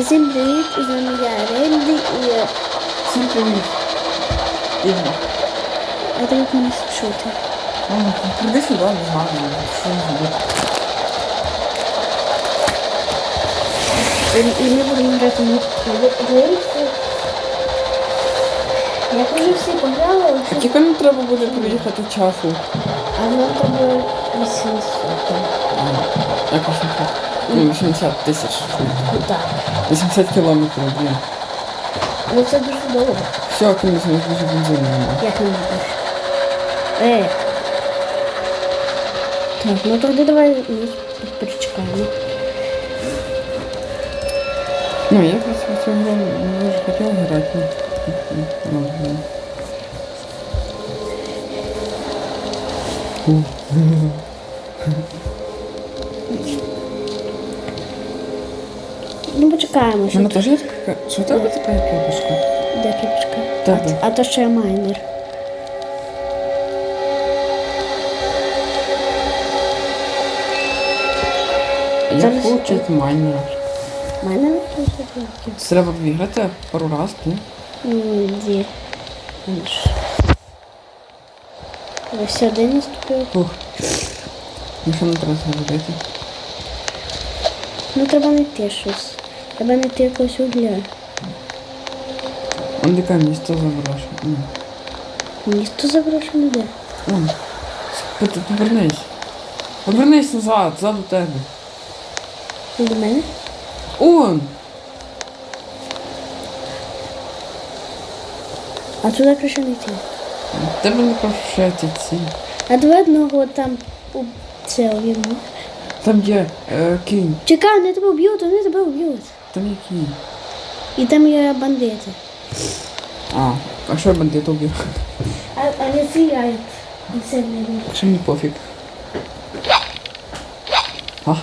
Всім привіт, з вами я Ренді і Всім привіт. Ігор. а ти як мене слушати. Ну, Приди сюди, не знаю, що не буде. І, і ми будемо грати на Геймсі. Я вже всі пограла, А тільки не треба буде приїхати часу. а нам треба 800. Як 800? Ну, 80 тисяч. Ну так. 80 кілометрів, блін. Ну це дуже довго. Все, кинулися, у нас дуже бензину немає. Як не будеш? Е. Так, ну тоді давай ми перечекаємо. Ну, я просто в цю гру не дуже хотів грати. ну, ну, ну, ну. Ну почекаємо, У що мене теж є така... Що тебе така кепочка? де кіпочка. Тебе. А, а то ще я майнер. Я хочу майнера. Майнер? Ну, це таке. Це треба виграти пару раз, ні? Ну, де? Там ж. Ось один наступив. Ух. Ну що не треба зробити? Ну треба знайти щось. Треба знайти якогось угля. Он яке місто забраш. Місто заброшене де? Он. Повернись. Повернись назад, ззаду тебе. До мене? Он! А туди краще не йти. Тебе не прошеті ці. А давай одного там у це увіймо. Там є е, кінь. Чекай, вони тебе вб'ють, вони тебе вб'ють. Там які? І там є бандити. А, а що бандит убив? А, а не стріляють. Це не йде. Що мені пофіг. А.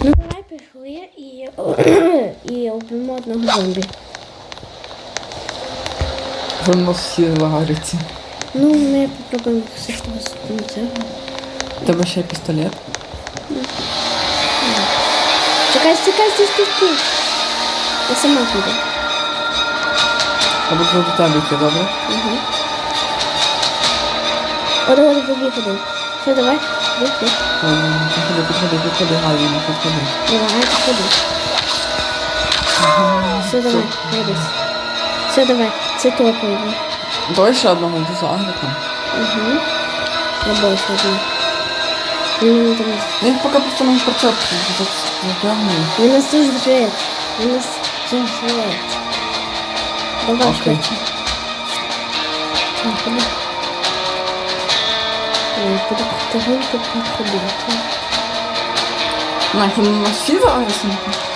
Ну давай пішли і, і вб'ємо одного зомбі. Нас всі лагаряться. Ну, ми попробуємо все на цього. Тебе ще пістолет? Чекай, чекай, стій, стій, стій. Я сама піду. Я буду тебе йти, добре? Ага. От, от, побіг один. Все, давай. Галіна, підходи. Давай. Все, давай, вийдись. Все, давай. Це топово. Давай ще одного до загрика. Угу. Я боюсь одного. Він там... Я поки просто на прицеп затягну. Він нас тут жрет. Він нас жрет. Давай, швидше. Так, ходи. Буду потихоньку підходити. Нахер, у нас всі?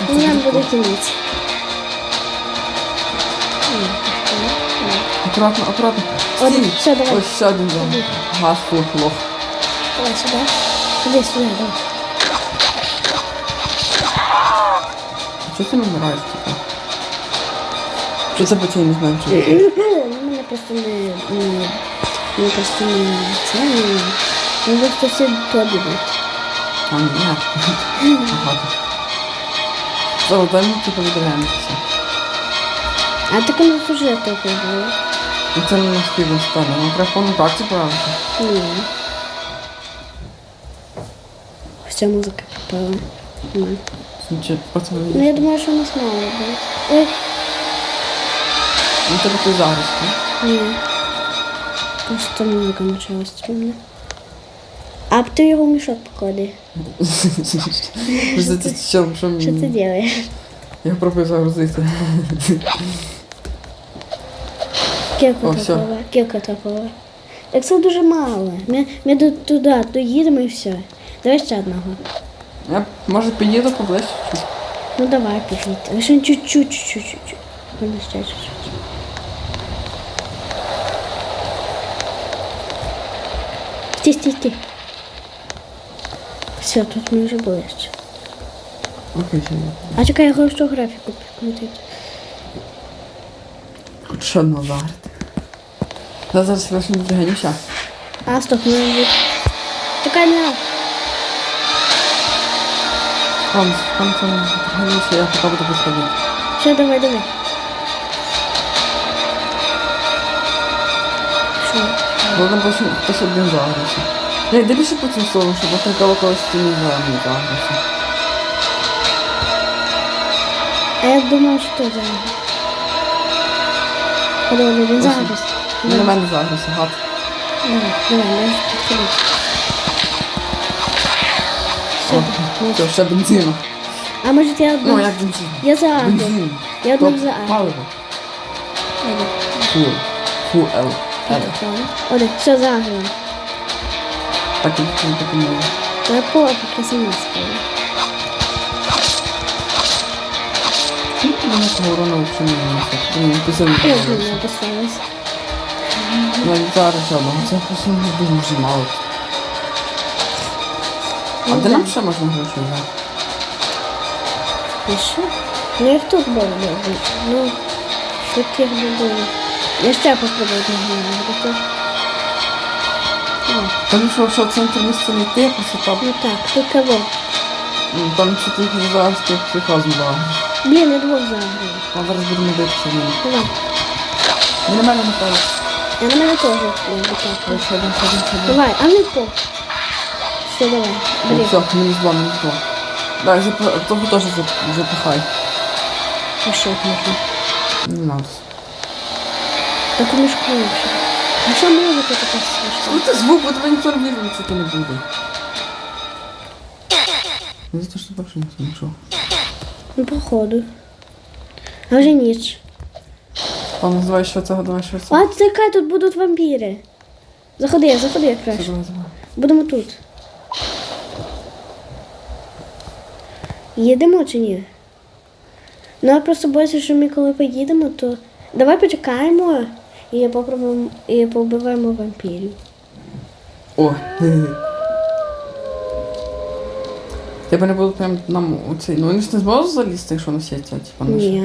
Ну, нам буде кінець. Ні, ні. Акуратно. От, Стій. все, давай. Ось ще один зомбі. Газ, лох, лох. Давай сюди. Сюди, сюди, давай. Чого ти не вмираєш, типу? Що це по не знаю, що це? Ну, мене просто не... не... Мене просто не... Ну, ви хто всі тобі будуть. А, ні. Зараз дай мені типу. А так у нас уже топово було. Ну це не на спільну сторону. Ну треба повну тактику правити. Ні. Вся музика попала. Ну. Значить, просто Ну, я думаю, що у нас мало буде. Ой, Ну тебе ти зараз, ні? ні. Просто музика почала стрімна. А ти його в мішок поклади. Що ти що, що ти мені? робиш? Я пробую загрузити. Кілька О, всьо. топова, кілька топова. Так це дуже мало. Ми, ми до, туди доїдемо і все. Давай ще одного. Я може під'їду поближче. Ну давай пішли. Лише чуть-чуть, чуть-чуть, чуть-чуть. Стій, стій, стій. Все, тут ми вже. Окей, ще. А чекай, я хочу графіку підкрутити. Хоч ще одного заграти. Я зараз вас не приганюся. А, стоп, не буде. Чекай, не. Там, там, там, приганюся, я поки буду підходити. Все, давай, давай. Що? Бо там просто хтось один загрався. Я йди більше по цю сторону, щоб отакало когось ти не. А я думаю, що ти. Подивись, він зараз. Він на мене загрався, гад. Давай, давай. Все, Все, ще бензину. А може я одну? Ну, як бензин? Я за. Бензин. Я одну за Агру. Паливо. Фу. Фу. Л. Один, все за Агру. Так і так і не було. Я поки сама скажу. Чому ти мене того урона взагалі не наносить? Ні, ти сам Я не блин, написалась. Навіть зараз одного, це просто не дуже мало. А Ну, де да. нам ще можна гроші взяти? І що? Ну як тут було, добре. Ну, тут їх не було. Я ще попробую не грати. Давай. Там що, що центр місця не йти, просто там, Ну так, тут кого? ну, там що ти зараз ти психозм була. Блін, я двох заграю. А зараз будемо битися в ньому. Давай. Він на мене напав. Я на мене теж. Ой, ще один, ще один, ще один. Давай, а не по. Все, давай. Ну, Блін. все, мінус два, мінус два. Дай, зап... того теж зап- запихай. А що можна? Не надо. Так у мішку лучше. А що музика така смішна? Ну звук, бо тебе ніхто не вірить, що ти не буде. Ну, за те, що більше не нічого. Ну, походу. А вже ніч. Пан, називай що це, давай що це. А, чекай, тут будуть вампіри. Заходи, заходи Це краще. давай. Будемо тут. Їдемо чи ні? Ну, я просто боюся, що ми коли поїдемо, то давай почекаємо і попробуємо і повбиваємо вампірів. О. Тебе не було прям нам оцей. Ну вони ж не зможуть залізти, якщо на сіті, типа на. Ні.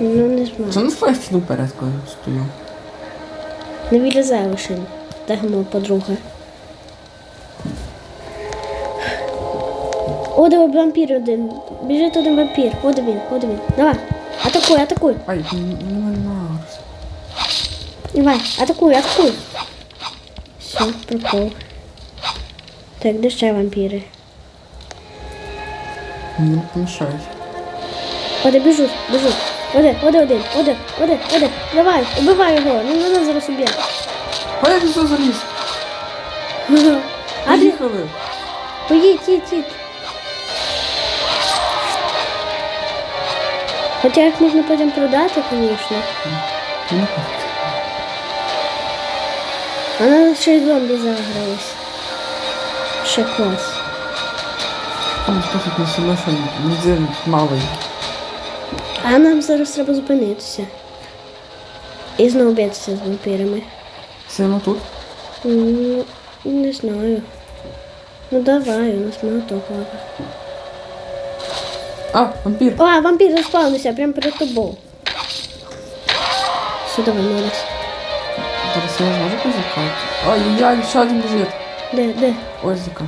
Ну, не Що знаю. не твоя стіну перед, коли стою? Не вилізай лише. Так моя подруга. О, диви, вампір один. Біжить один вампір. От він, от він. Давай. Атакуй, атакуй. Ай, ну не нагрус. Давай, атакуй, атакуй. Все, пропав. Так, де ще вампіри? Не помішають. Оде, біжуть, біжуть. Оде, оде, один, оде, оде, оде. Давай, убивай його. Ну, вона зараз уб'є. Ой, я пішов заліз. А, блін, Поїхали. поїдь, їдь, їдь. Хоча їх можна потім продати, звісно. А нам ще й зомбі загрались. Ще клас. На малий. А нам зараз треба зупинитися. І знову битися з вампірами. Сильно тут? Ну, не знаю. Ну давай, у нас мало того. А, вампір. О, вампір заспавнився прямо перед тобою. Що давай, Морис? Зараз я зможу позакати. Ай-яй, ще один біжить. Де, де? Ось зака.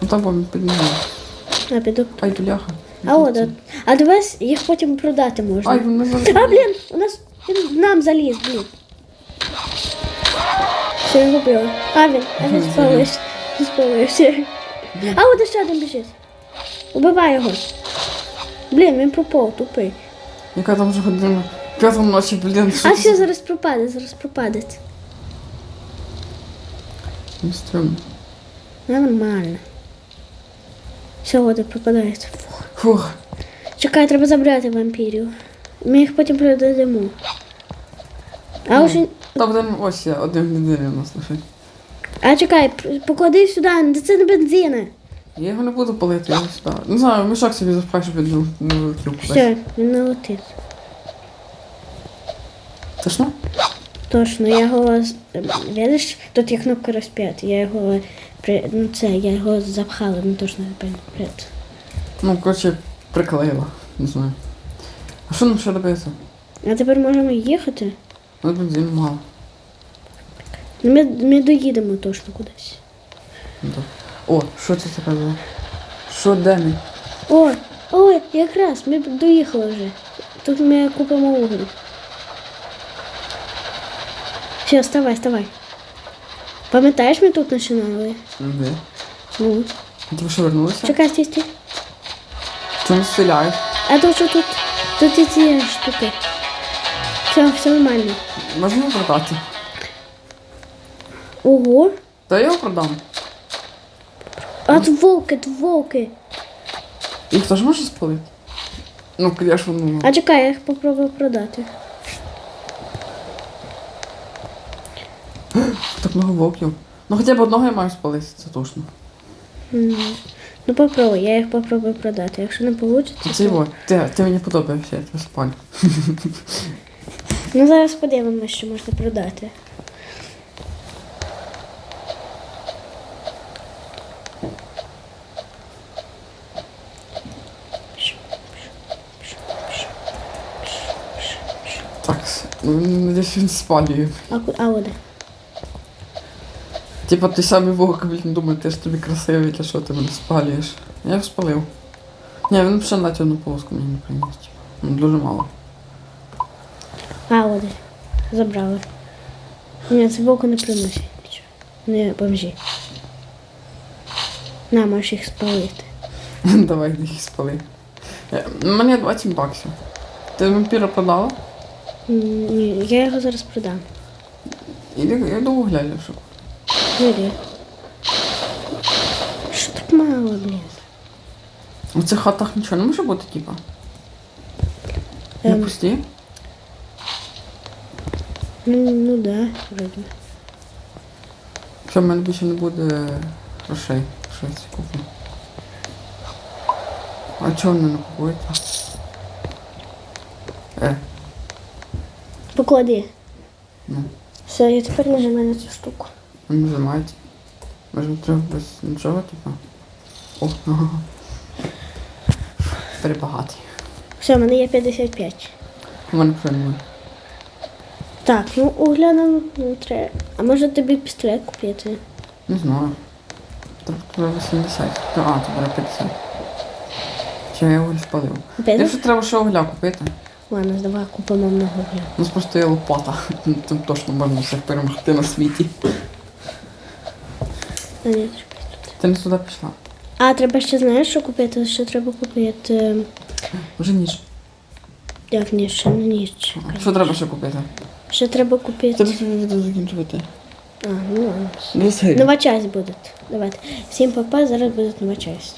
Ну там вам піднімаю. А, піду. Ай, бляха. А от, от. а дивись, їх потім продати можна. Ай, вони зараз... А, блін, у нас він в нам заліз, блін. Все, його вбили. А він, а він Ага, спалився. Він спалився. А от ще один біжить. Убивай його. Блін, він пропав, тупий. Яка там вже година? П'ята ночі, блін, що А це все, зараз пропаде, зараз пропаде. Не стрімно. Ну, нормально. Все, от пропадається. Фух. Фух. Чекай, треба забрати вампірів. Ми їх потім продадемо. А Ну. вже. Там один, ось я, один бензин у нас лишить. А чекай, поклади сюди, це не бензина. Я його не буду палити, я його сюди. Не знаю, мішок собі запхай, щоб він не- не вилетів кудись. Все, він не летить. Точно? Точно, я його. з- Видиш, тут є кнопка розп'яти. Я його При... Ну це, я його запхала, ну точно напевно. Ну, коротше, приклеїла. Не знаю. А що нам ще робити? А тепер можемо їхати. Ну, бензину мало. Ну, Ми, ми доїдемо точно кудись. Ну, так. О, що це таке було? Що де ми? О, о, якраз, ми доїхали вже. Тут ми купимо уголь. Все, вставай, вставай. Пам'ятаєш, ми тут починали? Де? Ну, Ти що вернулися? чекай, стій, стій. Чому стріляють? А то що тут? Тут і ці штуки. Все, все нормально. Можна продати? Ого. Та я його продам. А тут волки, тут волки. Їх теж можна спалити? Ну, звісно, ну. А чекай, я їх попробую продати. Так много вовків. Ну хоча б одного я маю спалити, це точно. М. Ну попробуй, я їх попробую продати. Якщо не вийде, Це його. Ти, ти мені подобаєшся, я тебе спалю. ну зараз подивимося, що можна продати. Ну він спалює. А, а оде. Типа ти самий вовк, блін, думає, ти ж тобі красивий, для що ти мене спалюєш. Я його спалив. Ні, він ще на одну полоску мені не приніс. Ну, дуже мало. А оде. Забрали. Ні, це вовку не приносить нічого. Не бомжі. На, можеш їх спалити. Давай їх спали. Е, У мене є 20 баксів. Ти вампіра продала? Ні, я його зараз продам. Іди, я до вугля ляшу. Бери. Що так мало, блін? У цих хатах нічого не може бути, типа. Не Ем. пусті? Ну, ну да, вроде. Що в мене більше не буде грошей. Що я це куплю? А чого вони не купуєте? Е, Поклади. ну, Все, я тепер нажимаю на цю штуку. вони нажимають. Може треба без нічого, типа. О, ага. Перебагатий. Все, в мене є 55. У мене вже немає. Так, ну угля нам треба. А може тобі пістолет купити? Не знаю. Треба 80. А, то бере 50. Чи я його спалив? Підеш? Якщо треба ще угля купити. Ладно, давай купимо много угля. У нас просто є лопата. Там точно можна всіх перемогти на світі. А, ні. Ти не туди пішла. А, треба ще знаєш, що купити? Ще треба купити. Вже ніж. Як ні, ще не ніч. чекай. Що треба ще купити? Ще треба купити. Треба собі відео закінчувати. А, ну ладно. Ну, Нова часть буде. Давайте. Всім папа, зараз буде нова часть.